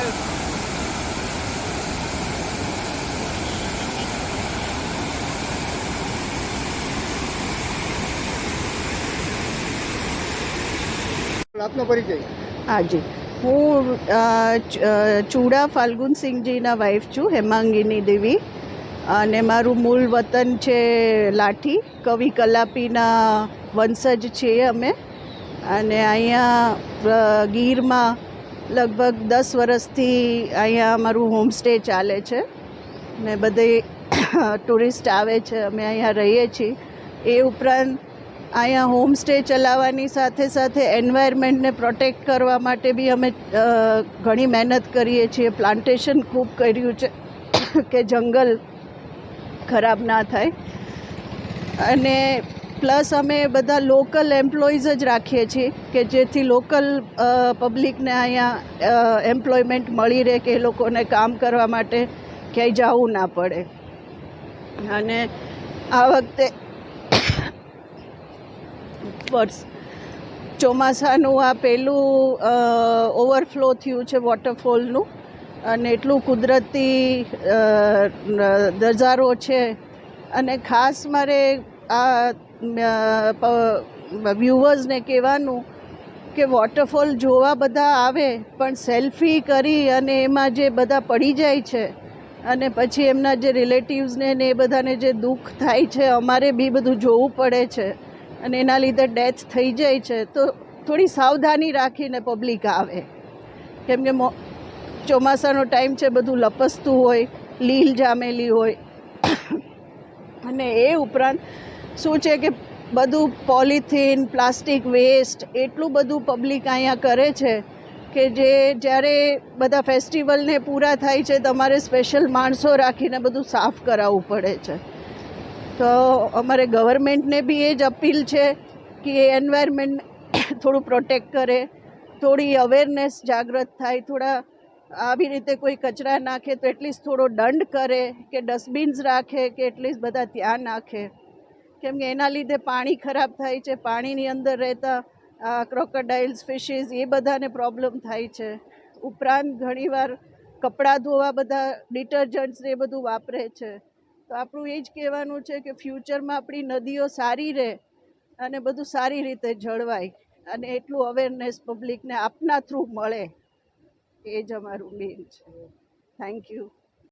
હાલ આપનો પરિચય. હાજી હું ચૂડા ફાલ્ગુનસિંહજીના વાઈફ છું હેમાંગીની દેવી. અને મારું મૂળ વતન છે લાઠી. કવિ કલાપીના વંશજ છીએ અમે. અને અહીંયા ગીરમાં લગભગ દસ વર્ષથી અહીંયા અમારું હોમસ્ટે ચાલે છે. ને બધે ટુરિસ્ટ આવે છે, અમે અહીંયા રહીએ છીએ. એ ઉપરાંત અહીંયા હોમસ્ટે ચલાવવાની સાથે સાથે એન્વાયરમેન્ટને પ્રોટેક્ટ કરવા માટે બી અમે ઘણી મહેનત કરીએ છીએ. પ્લાન્ટેશન ખૂબ કર્યું છે કે જંગલ ખરાબ ના થાય. અને પ્લસ અમે બધા લોકલ એમ્પ્લોઈઝ જ રાખીએ છીએ કે જેથી લોકલ પબ્લિકને અહીંયા એમ્પ્લોયમેન્ટ મળી રહે કે એ લોકોને કામ કરવા માટે ક્યાંય જવું ના પડે. અને આ વખતે ચોમાસાનું આ પહેલું ઓવરફ્લો થયું છે વોટરફોલનું અને એટલું કુદરતી નજારો છે. અને ખાસ મારે આ વ્યૂવર્સને કહેવાનું કે વોટરફોલ જોવા બધા આવે, પણ સેલ્ફી કરી અને એમાં જે બધા પડી જાય છે અને પછી એમના જે રિલેટિવ્સને ને એ બધાને જે દુઃખ થાય છે, અમારે બી બધું જોવું પડે છે અને એના લીધે ડેથ થઈ જાય છે, તો થોડી સાવધાની રાખીને પબ્લિક આવે. કેમ કે ચોમાસાનો ટાઈમ છે, બધું લપસતું હોય, લીલ જામેલી હોય. અને એ ઉપરાંત શું છે કે બધું પોલિથીન, પ્લાસ્ટિક વેસ્ટ, એટલું બધું પબ્લિક અહીંયા કરે છે કે જે જ્યારે બધા ફેસ્ટિવલને પૂરા થાય છે, તમારે સ્પેશિયલ માણસો રાખીને બધું સાફ કરાવવું પડે છે. તો અમારે ગવર્મેન્ટને બી એ જ અપીલ છે કે એ એન્વાયરમેન્ટ થોડું પ્રોટેક્ટ કરે, થોડી અવેરનેસ જાગૃત થાય, થોડા આવી રીતે કોઈ કચરા નાખે તો એટલીસ્ટ થોડો દંડ કરે, કે ડસ્ટબિન્સ રાખે, કે એટલીસ્ટ બધા ત્યાં નાખે. કેમ કે એના લીધે પાણી ખરાબ થાય છે, પાણીની અંદર રહેતા ક્રોકોડાઇલ્સ ફિશીસ એ બધાને પ્રોબ્લેમ થાય છે. ઉપરાંત ઘણીવાર કપડાં ધોવા બધા ડિટર્જન્ટ્સ એ બધું વાપરે છે. તો આપણું એ જ કહેવાનું છે કે ફ્યુચરમાં આપણી નદીઓ સારી રહે અને બધું સારી રીતે જળવાય અને એટલું અવેરનેસ પબ્લિકને આપના થ્રુ મળે. એ જ અમારું મેન છે. Thank you